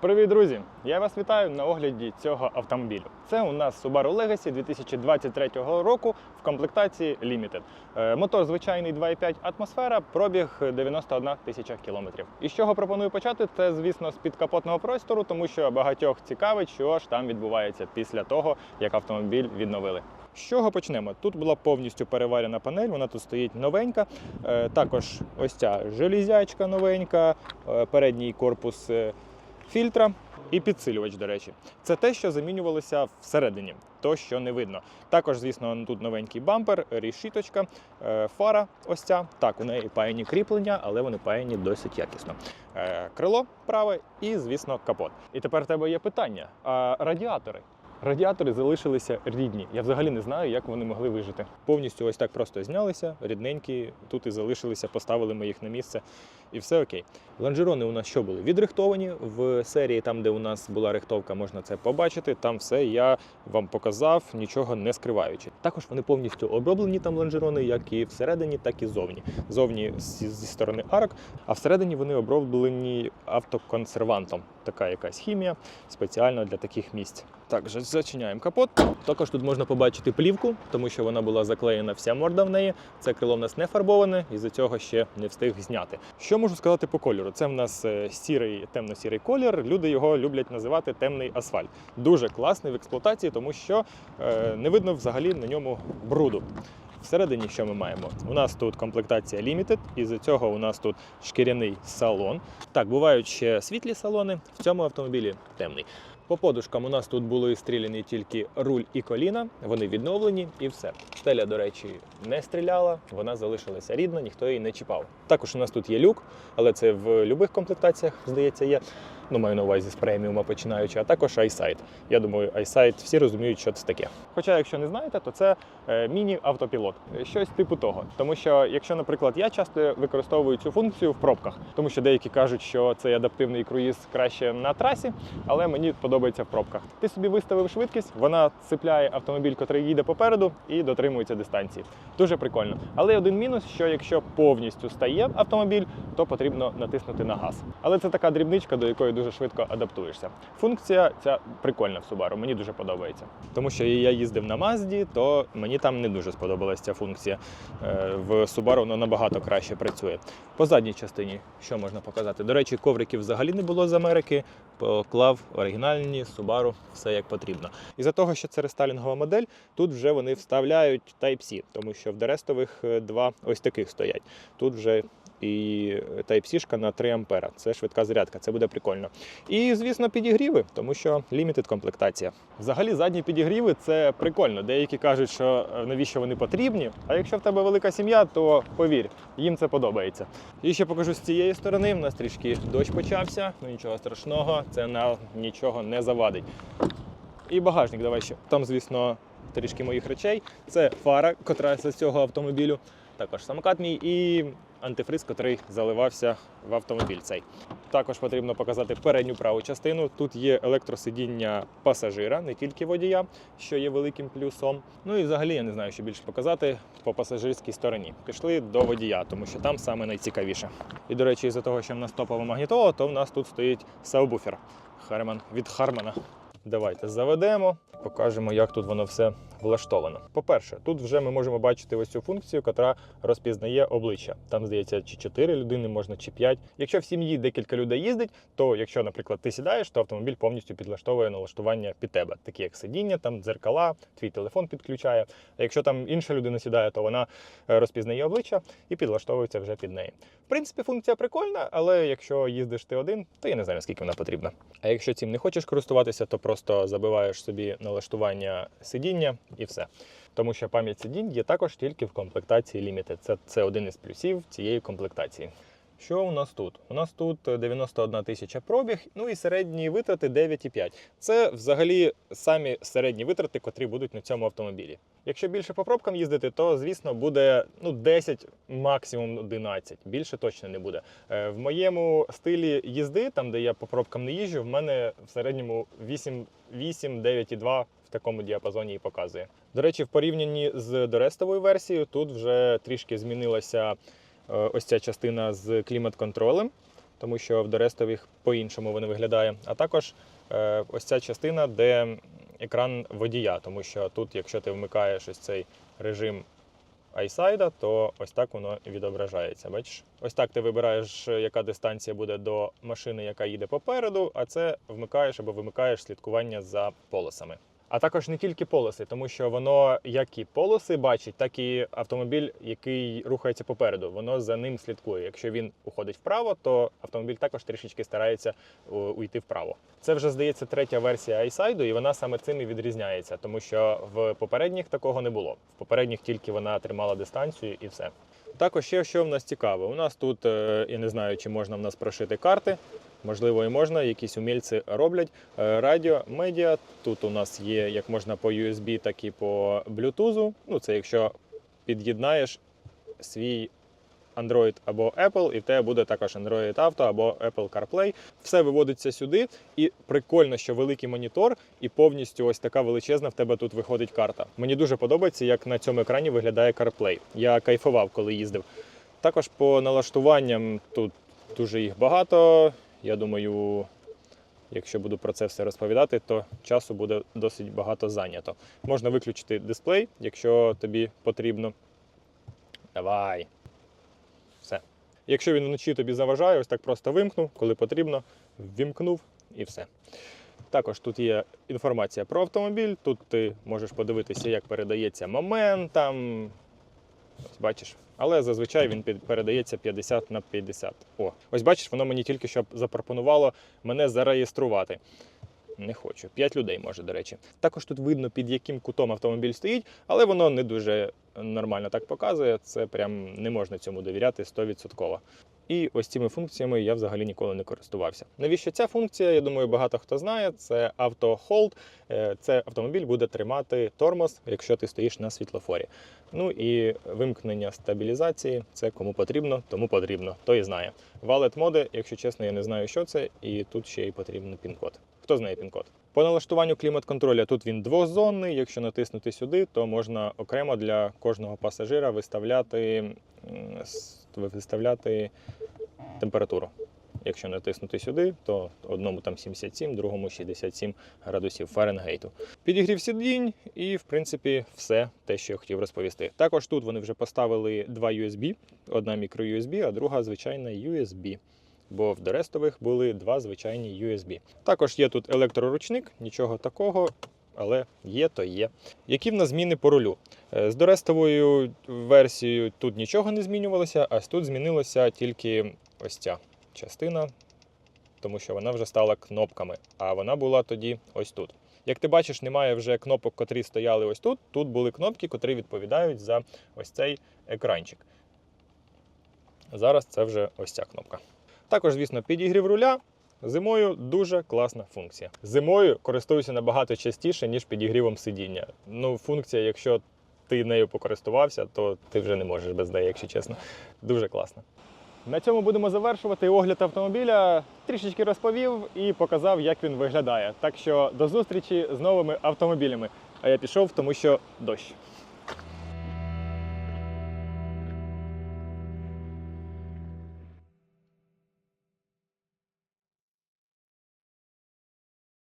Привіт, друзі! Я вас вітаю на огляді цього автомобілю. Це у нас Subaru Legacy 2023 року в комплектації Limited. Е, Мотор звичайний 2,5 атмосфера, пробіг 91 тисяча кілометрів. І з чого пропоную почати? Це, звісно, з підкапотного простору, тому що багатьох цікавить, що ж там відбувається після того, як автомобіль відновили. З чого почнемо? Тут була повністю переварена панель, вона тут стоїть новенька. Е, Також ось ця железячка новенька, е, передній корпус фільтра і підсилювач, до речі. Це те, що замінювалося всередині, то що не видно. Також, звісно, тут новенький бампер, рішіточка, е, фара ось ця. Так, у неї паяні кріплення, але вони паяні досить якісно. Е, Крило праве і, звісно, капот. І тепер в тебе є питання: а радіатори? Радіатори залишилися рідні. Я взагалі не знаю, як вони могли вижити. Повністю ось так просто знялися, рідненькі, тут і залишилися, поставили ми їх на місце, і все окей. Лонжерони у нас що були? Відрихтовані в серії, там, де у нас була рихтовка, можна це побачити. Там все я вам показав, нічого не скриваючи. Також вони повністю оброблені там лонжерони, як і всередині, так і зовні. Зовні зі сторони арок, а всередині вони оброблені автоконсервантом. Така якась хімія спеціально для таких місць. Так, же- зачиняємо капот. Також тут можна побачити плівку, тому що вона була заклеєна вся морда в неї. Це крило в нас не фарбоване, і за цього ще не встиг зняти. Що можу сказати по кольору? Це в нас е, сірий, темно-сірий колір. Люди його люблять називати темний асфальт. Дуже класний в експлуатації, тому що е, не видно взагалі на ньому бруду. Всередині що ми маємо? У нас тут комплектація Limited, і з цього у нас тут шкіряний салон. Так, бувають ще світлі салони. В цьому автомобілі темний. По подушкам у нас тут були стріляні тільки руль і коліна, вони відновлені і все. Стеля, до речі, не стріляла, вона залишилася рідна, ніхто її не чіпав. Також у нас тут є люк, але це в будь-яких комплектаціях, здається, є. Ну, маю на увазі з преміума починаючи, а також iSight. Я думаю, iSight всі розуміють, що це таке. Хоча, якщо не знаєте, то це е, міні-автопілот. Щось типу того. Тому що, якщо, наприклад, я часто використовую цю функцію в пробках, тому що деякі кажуть, що цей адаптивний круїз краще на трасі, але мені подобається в пробках. Ти собі виставив швидкість, вона цепляє автомобіль, котрий їде попереду, і дотримується дистанції. Дуже прикольно. Але один мінус, що якщо повністю стає автомобіль, то потрібно натиснути на газ. Але це така дрібничка, до якої дуже швидко адаптуєшся. Функція ця прикольна в Subaru, мені дуже подобається. Тому що я їздив на Mazda, то мені там не дуже сподобалася ця функція. Е, В Subaru вона набагато краще працює. По задній частині що можна показати? До речі, ковриків взагалі не було з Америки. Поклав оригінальні Subaru, все як потрібно. Із-за того, що це рестайлінгова модель, тут вже вони вставляють Type-C, тому що в Дерестових два ось таких стоять. Тут вже і Type-C на 3 ампера. Це швидка зарядка, це буде прикольно. І, звісно, підігріви, тому що limited комплектація. Взагалі, задні підігріви це прикольно. Деякі кажуть, що е, навіщо вони потрібні. А якщо в тебе велика сім'я, то повір, їм це подобається. І ще покажу з цієї сторони. У нас трішки дощ почався, ну нічого страшного, це нам нічого не завадить. І багажник, давай ще. Там, звісно, трішки моїх речей. Це фара, котра з цього автомобілю. Також самокат мій і антифриз, котрий заливався в автомобіль цей. Також потрібно показати передню праву частину. Тут є електросидіння пасажира, не тільки водія, що є великим плюсом. Ну і взагалі я не знаю, що більше показати по пасажирській стороні. Пішли до водія, тому що там саме найцікавіше. І до речі, із-за того, що в нас топова магнітола, то в нас тут стоїть сабвуфер Харман від Хармана. Давайте заведемо, покажемо, як тут воно все влаштовано. По-перше, тут вже ми можемо бачити ось цю функцію, яка розпізнає обличчя. Там здається, чи 4 людини можна, чи 5. Якщо в сім'ї декілька людей їздить, то якщо, наприклад, ти сідаєш, то автомобіль повністю підлаштовує налаштування під тебе, такі як сидіння, там дзеркала, твій телефон підключає. А якщо там інша людина сідає, то вона е, розпізнає обличчя і підлаштовується вже під неї. В принципі, функція прикольна, але якщо їздиш ти один, то я не знаю, наскільки вона потрібна. А якщо цим не хочеш користуватися, то просто забиваєш собі налаштування сидіння і все. Тому що пам'ять сидінь є також тільки в комплектації Limited. Це, це один із плюсів цієї комплектації. Що у нас тут? У нас тут 91 тисяча пробіг, ну і середні витрати 9,5. Це взагалі самі середні витрати, котрі будуть на цьому автомобілі. Якщо більше по пробкам їздити, то звісно буде ну 10, максимум 11. Більше точно не буде. Е, В моєму стилі їзди, там де я по пробкам не їжджу, в мене в середньому 8, 8 9,2 в такому діапазоні і показує. До речі, в порівнянні з дорестовою версією, тут вже трішки змінилася е, ось ця частина з клімат-контролем. тому що в дорестових по-іншому вони виглядає. А також е, ось ця частина, де екран водія, тому що тут, якщо ти вмикаєш ось цей режим айсайда, то ось так воно відображається. Бачиш? Ось так ти вибираєш, е, яка дистанція буде до машини, яка їде попереду, а це вмикаєш або вимикаєш слідкування за полосами. А також не тільки полоси, тому що воно як і полоси бачить, так і автомобіль, який рухається попереду, воно за ним слідкує. Якщо він уходить вправо, то автомобіль також трішечки старається уйти вправо. Це вже здається третя версія iSide, і вона саме цим і відрізняється, тому що в попередніх такого не було. В попередніх тільки вона тримала дистанцію і все. Також ще що в нас цікаве. У нас тут е, я не знаю, чи можна в нас прошити карти. Можливо, і можна, якісь умільці роблять. Е, Радіо, медіа. Тут у нас є як можна по USB, так і по Bluetooth. Ну, це якщо під'єднаєш свій Android або Apple, і в тебе буде також Android Auto або Apple CarPlay. Все виводиться сюди, і прикольно, що великий монітор, і повністю ось така величезна в тебе тут виходить карта. Мені дуже подобається, як на цьому екрані виглядає CarPlay. Я кайфував, коли їздив. Також по налаштуванням тут дуже їх багато. Я думаю, якщо буду про це все розповідати, то часу буде досить багато зайнято. Можна виключити дисплей, якщо тобі потрібно. Давай. Якщо він вночі тобі заважає, ось так просто вимкнув, коли потрібно, ввімкнув і все. Також тут є інформація про автомобіль. Тут ти можеш подивитися, як передається момент, там, ось бачиш. Але зазвичай він передається 50 на 50. О, ось бачиш, воно мені тільки що запропонувало мене зареєструвати. Не хочу. П'ять людей може, до речі. Також тут видно, під яким кутом автомобіль стоїть, але воно не дуже нормально так показує. Це прям не можна цьому довіряти 100%. І ось цими функціями я взагалі ніколи не користувався. Навіщо ця функція? Я думаю, багато хто знає. Це авто-холд. Е, Це автомобіль буде тримати тормоз, якщо ти стоїш на світлофорі. Ну і вимкнення стабілізації це кому потрібно, тому потрібно, то і знає. Валет моди, якщо чесно, я не знаю, що це, і тут ще й потрібен пін-код. Хто знає пін-код? По налаштуванню клімат-контроля тут він двозонний. Якщо натиснути сюди, то можна окремо для кожного пасажира виставляти, виставляти температуру. Якщо натиснути сюди, то одному там 77, другому 67 градусів Фаренгейту. Підігрів сидінь і, в принципі, все те, що я хотів розповісти. Також тут вони вже поставили два USB, одна мікро-USB, а друга звичайна USB. Бо в дорестових були два звичайні USB. Також є тут електроручник, нічого такого, але є, то є. Які в нас зміни по рулю? Е, З дорестовою версією тут нічого не змінювалося, а тут змінилося тільки ось ця частина, тому що вона вже стала кнопками, а вона була тоді ось тут. Як ти бачиш, немає вже кнопок, котрі стояли ось тут. Тут були кнопки, котрі відповідають за ось цей екранчик. Зараз це вже ось ця кнопка. Також, звісно, підігрів руля. Зимою дуже класна функція. Зимою користуюся набагато частіше, ніж підігрівом сидіння. Ну, функція, якщо ти нею покористувався, то ти вже не можеш без неї, якщо чесно. Дуже класно. На цьому будемо завершувати огляд автомобіля. Трішечки розповів і показав, як він виглядає. Так що до зустрічі з новими автомобілями. А я пішов, тому що дощ.